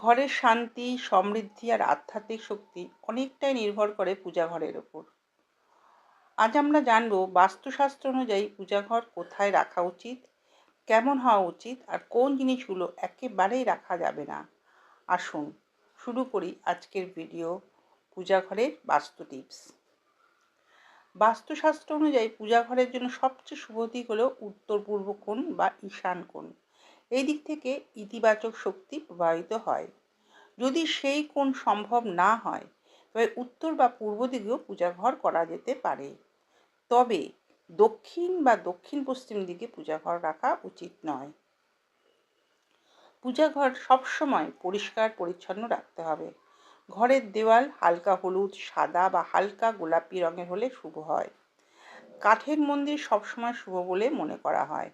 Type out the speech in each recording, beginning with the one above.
ঘরের শান্তি, সমৃদ্ধি আর আধ্যাত্মিক শক্তি অনেকটাই নির্ভর করে পূজাঘরের ওপর। আজ আমরা জানব বাস্তুশাস্ত্র অনুযায়ী পূজাঘর কোথায় রাখা উচিত, কেমন হওয়া উচিত, আর কোন জিনিসগুলো একেবারেই রাখা যাবে না। আসুন শুরু করি আজকের ভিডিও পূজাঘরের বাস্তু টিপস। বাস্তুশাস্ত্র অনুযায়ী পূজাঘরের জন্য সবচেয়ে শুভ দিক হলো উত্তর পূর্ব কোণ বা ঈশান কোণ। এই দিক থেকে ইতিবাচক শক্তি প্রবাহিত হয়। যদি সেই কোণ সম্ভব না হয়, তবে উত্তর বা পূর্ব দিকেও পূজাঘর করা যেতে পারে। তবে দক্ষিণ বা দক্ষিণ পশ্চিম দিকে পূজাঘর রাখা উচিত নয়। পূজাঘর সবসময় পরিষ্কার পরিচ্ছন্ন রাখতে হবে। ঘরের দেওয়াল হালকা হলুদ, সাদা বা হালকা গোলাপি রঙের হলে শুভ হয়। কাঠের মন্দির সবসময় শুভ বলে মনে করা হয়।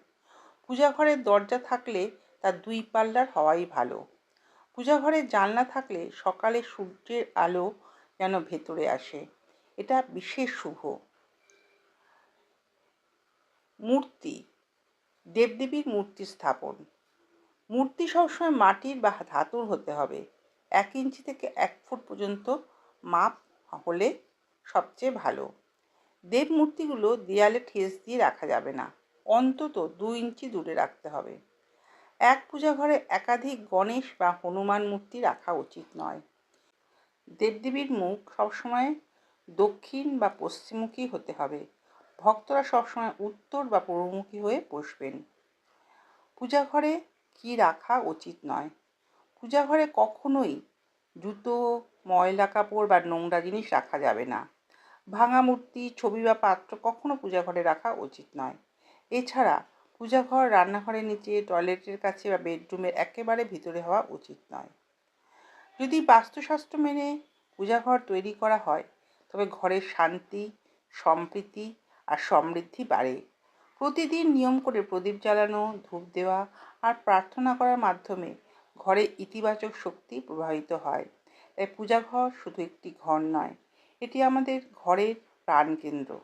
পূজাঘরের দরজা থাকলে তার দুই পাল্লার হওয়াই ভালো। পূজাঘরের জানলা থাকলে সকালে সূর্যের আলো যেন ভেতরে আসে। এটা বিশেষ শুভ। মূর্তি, দেবদেবীর মূর্তি স্থাপন। মূর্তি সবসময় মাটির বা ধাতুর হতে হবে। এক ইঞ্চি থেকে এক ফুট পর্যন্ত মাপ হলে সবচেয়ে ভালো। দেব মূর্তিগুলো দেয়ালে ঠেস দিয়ে রাখা যাবে না। অন্তত দু ইঞ্চি দূরে রাখতে হবে। এক পূজা ঘরে একাধিক গণেশ বা হনুমান মূর্তি রাখা উচিত নয়। দেবদেবীর মুখ সবসময় দক্ষিণ বা পশ্চিমমুখী হতে হবে। ভক্তরা সবসময় উত্তর বা পূর্বমুখী হয়ে বসবেন। পূজা ঘরে কী রাখা উচিত নয়। পূজা ঘরে কখনোই জুতো, ময়লা কাপড় বা নোংরা জিনিস রাখা যাবে না। ভাঙা মূর্তি, ছবি বা পাত্র কখনো পূজা ঘরে রাখা উচিত নয়। এছাড়া পূজাঘর, রান্নাঘরের নিচে, টয়লেটের কাছে বা বেডরুমের একেবারে ভিতরে হওয়া উচিত নয়। যদি বাস্তুশাস্ত্র মেনে পূজাঘর তৈরি করা হয়, তবে ঘরের শান্তি, সম্প্রীতি আর সমৃদ্ধি বাড়ে। প্রতিদিন নিয়ম করে প্রদীপ জ্বালানো, ধূপ দেওয়া আর প্রার্থনা করার মাধ্যমে ঘরে ইতিবাচক শক্তি প্রবাহিত হয়। তাই পূজাঘর শুধু একটি ঘর নয়, এটি আমাদের ঘরের প্রাণকেন্দ্র।